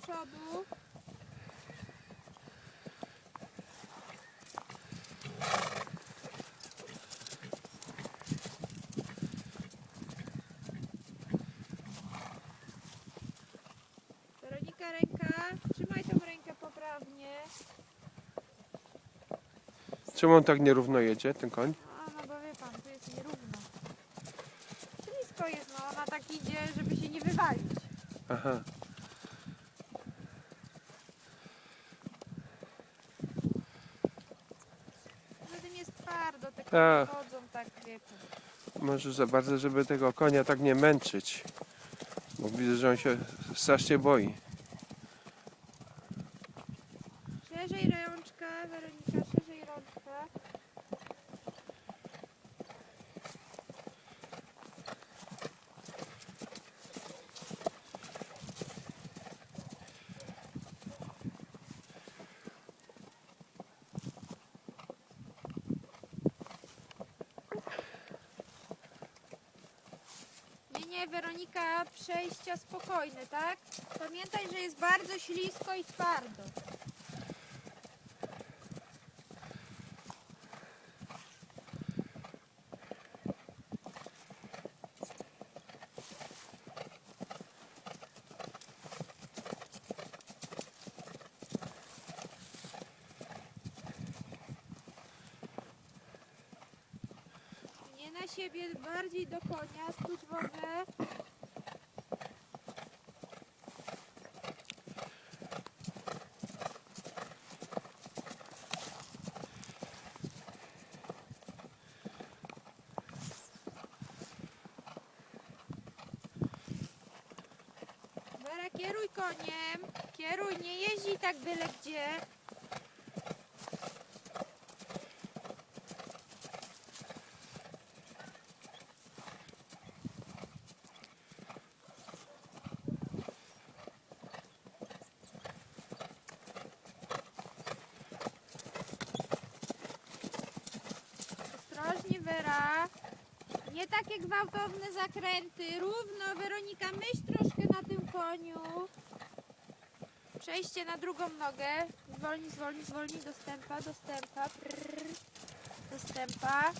przodu. Weronika, ręka. Trzymaj tą rękę poprawnie. Czemu on tak nierówno jedzie, ten koń? A, no bo wie pan, tu jest nierówno. Blisko jest, no ona tak idzie, żeby się nie wywalić. Aha. Poza tym te Tak. konie chodzą tak, wie pan. Może za bardzo, żeby tego konia tak nie męczyć. Bo widzę, że on się strasznie boi. Szerzej rączka, Weronika, szerzej rączka. Nie, nie, Weronika, przejścia spokojne, tak? Pamiętaj, że jest bardzo ślisko i twardo. Na siebie, bardziej do konia, spuść wodę. Kieruj koniem, kieruj, nie jeździ tak byle gdzie. Nie takie gwałtowne zakręty. Równo, Weronika, myśl troszkę na tym koniu. Przejście na drugą nogę. Zwolnij, zwolnij, zwolnij. Dostępa, dostępa. Prrr. Dostępa.